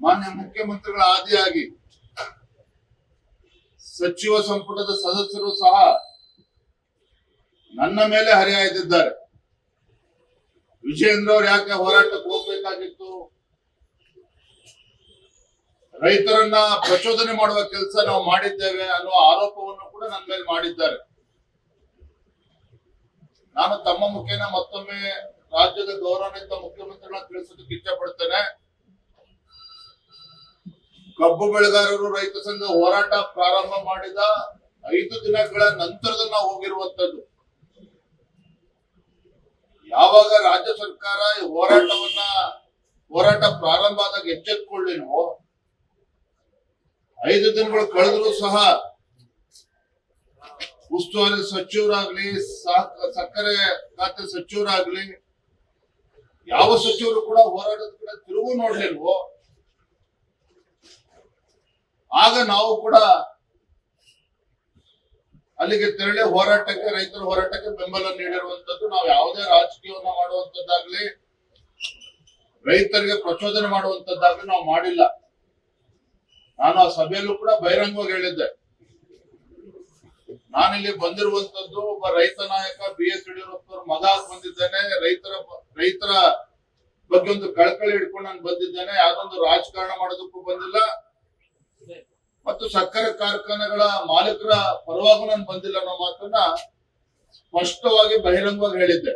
ಮಾನ್ಯ ಮುಖ್ಯಮಂತ್ರಿಗಳ ಆದಿಯಾಗಿ ಸಚಿವ ಸಂಪುಟದ ಸದಸ್ಯರು ಸಹ ನನ್ನ ಮೇಲೆ ಹರಿಹಾಯ್ದಿದ್ದಾರೆ ವಿಜಯೇಂದ್ರ ಅವ್ರು ಯಾಕೆ ಹೋರಾಟಕ್ಕೆ ಹೋಗ್ಬೇಕಾಗಿತ್ತು? ರೈತರನ್ನ ಪ್ರಚೋದನೆ ಮಾಡುವ ಕೆಲಸ ನಾವು ಮಾಡಿದ್ದೇವೆ ಅನ್ನುವ ಆರೋಪವನ್ನು ಕೂಡ ನನ್ನ ಮೇಲೆ ಮಾಡಿದ್ದಾರೆ. ನಾನು ತಮ್ಮ ಮುಖೇನ ಮತ್ತೊಮ್ಮೆ ರಾಜ್ಯದ ಗೌರವಾನ್ವಿತ ಮುಖ್ಯಮಂತ್ರಿಗಳನ್ನ ತಿಳಿಸೋದಕ್ಕೆ ಇಚ್ಛೆ ಪಡ್ತೇನೆ. ಕಬ್ಬು ಬೆಳೆಗಾರರು ರೈತ ಸಂಘ ಹೋರಾಟ ಪ್ರಾರಂಭ ಮಾಡಿದ ಐದು ದಿನಗಳ ನಂತರದ ನಾವು ಹೋಗಿರುವಂತದ್ದು ಯಾವಾಗ ರಾಜ್ಯ ಸರ್ಕಾರ ಹೋರಾಟವನ್ನ, ಹೋರಾಟ ಪ್ರಾರಂಭ ಆದಾಗ ಎಚ್ಚೆತ್ಕೊಳ್ಳಿನೋ, ಐದು ದಿನಗಳು ಕಳೆದ್ರು ಸಹ ಉಸ್ತುವಾರಿ ಸಚಿವರಾಗ್ಲಿ ಸಕ್ಕರೆ ಖಾತೆ ಸಚಿವರಾಗ್ಲಿ, ಯಾವ ಸಚಿವರು ಕೂಡ ಹೋರಾಟದ ಕಡೆ ತಿರುವು ನೋಡ್ಲಿಲ್ವೋ ಆಗ ನಾವು ಕೂಡ ಅಲ್ಲಿಗೆ ತೆರಳಿ ಹೋರಾಟಕ್ಕೆ, ರೈತರ ಹೋರಾಟಕ್ಕೆ ಬೆಂಬಲ ನೀಡಿರುವಂತದ್ದು ನಾವು ಯಾವುದೇ ರಾಜಕೀಯವನ್ನ ಮಾಡುವಂತದ್ದಾಗ್ಲಿ ರೈತರಿಗೆ ಪ್ರಚೋದನೆ ಮಾಡುವಂತದ್ದಾಗ್ಲಿ ನಾವು ಮಾಡಿಲ್ಲ. ನಾನು ಆ ಸಭೆಯಲ್ಲೂ ಕೂಡ ಬಹಿರಂಗವಾಗಿ ಹೇಳಿದ್ದೆ. ನಾನಿಲ್ಲಿ ಬಂದಿರುವಂತದ್ದು ಒಬ್ಬ ರೈತ ನಾಯಕ, ಬಿ ಎಸ್ ಯಡಿಯೂರಪ್ಪ ಅವ್ರ ಮಗ ಬಂದಿದ್ದೇನೆ. ರೈತರ ರೈತರ ಬಗ್ಗೆ ಒಂದು ಕಳಕಳಿ ಇಟ್ಕೊಂಡು ನಾನು ಬಂದಿದ್ದೇನೆ. ಯಾವ್ದೊಂದು ರಾಜಕಾರಣ ಮಾಡೋದಕ್ಕೂ ಬಂದಿಲ್ಲ. ಮತ್ತು ಸಕ್ಕರೆ ಕಾರ್ಖಾನೆಗಳ ಮಾಲೀಕರ ಪರವಾಗೂ ನಾನು ಬಂದಿಲ್ಲ ಅನ್ನೋ ಮಾತನ್ನ ಸ್ಪಷ್ಟವಾಗಿ ಬಹಿರಂಗವಾಗಿ ಹೇಳಿದ್ದೆ.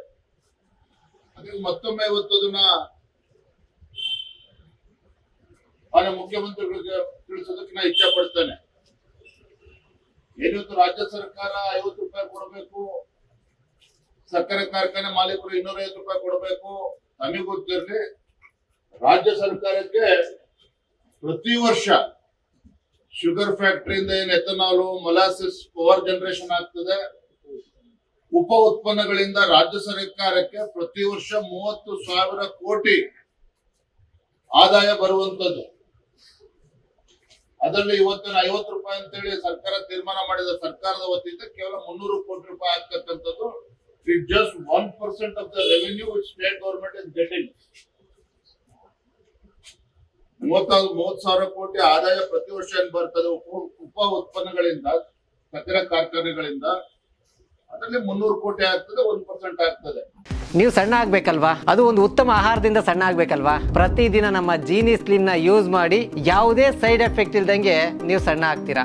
ಅದಕ್ಕೆ ಮತ್ತೊಮ್ಮೆ ಇವತ್ತು ಅದನ್ನ ಮಾನ್ಯ ಮುಖ್ಯಮಂತ್ರಿಗಳಿಗೆ ತಿಳಿಸೋದಕ್ಕೆ ನಾ ಇಚ್ಛೆ ಪಡ್ತೇನೆ. ಏನಿವತ್ತು ರಾಜ್ಯ ಸರ್ಕಾರ ಐವತ್ತು ರೂಪಾಯಿ ಕೊಡಬೇಕು? ಸಕ್ಕರೆ ಕಾರ್ಖಾನೆ ಮಾಲೀಕರು ಇನ್ನೂರ ಐವತ್ತು ರೂಪಾಯಿ ಕೊಡಬೇಕು? ನಮಗೆ ಗೊತ್ತಿರಲಿ, ರಾಜ್ಯ ಸರ್ಕಾರಕ್ಕೆ ಪ್ರತಿ ವರ್ಷ ಶುಗರ್ ಫ್ಯಾಕ್ಟರಿಯಿಂದ ಏನ್ ಎಥನಾಲ್ ಮೊಲಾಸಿಸ್ ಪವರ್ ಜನರೇಷನ್ ಆಗ್ತದೆ. ಉಪ ಉತ್ಪನ್ನಗಳಿಂದ ರಾಜ್ಯ ಸರ್ಕಾರಕ್ಕೆ ಪ್ರತಿ ವರ್ಷ ಮೂವತ್ತು ಸಾವಿರ ಕೋಟಿ ಆದಾಯ ಬರುವಂತದ್ದು. ಅದರಲ್ಲಿ ಇವತ್ತಿನ ಐವತ್ತು ರೂಪಾಯಿ ಅಂತೇಳಿ ಸರ್ಕಾರ ತೀರ್ಮಾನ ಮಾಡಿದ ಸರ್ಕಾರದ ವತಿಯಿಂದ ಕೇವಲ ಮುನ್ನೂರು ಕೋಟಿ ರೂಪಾಯಿ ಆಗ್ತಕ್ಕಂಥದ್ದು. It just one percent of the revenue state government is getting ಮೂವತ್ತಾರು ಮೂವತ್ ಸಾವಿರ ಕೋಟಿ ಆದಾಯ ಪ್ರತಿ ವರ್ಷ ಏನ್ ಬರ್ತದೆ? ಉಪ ಉತ್ಪನ್ನಗಳಿಂದ ಸಕ್ಕರೆ ಕಾರ್ಖಾನೆಗಳಿಂದ ಅದರಲ್ಲಿ ಮುನ್ನೂರು ಕೋಟಿ ಆಗ್ತದೆ, ಒಂದ್ ಪರ್ಸೆಂಟ್ ಆಗ್ತದೆ. ನೀವು ಸಣ್ಣ ಆಗ್ಬೇಕಲ್ವಾ? ಅದು ಒಂದು ಉತ್ತಮ ಆಹಾರದಿಂದ ಸಣ್ಣ ಆಗ್ಬೇಕಲ್ವಾ? ಪ್ರತಿದಿನ ನಮ್ಮ ಜೀನಿ ಸ್ಲಿಮ್ನ ಯೂಸ್ ಮಾಡಿ ಯಾವುದೇ ಸೈಡ್ ಎಫೆಕ್ಟ್ ಇಲ್ದಂಗೆ ನೀವು ಸಣ್ಣ ಆಗ್ತೀರಾ?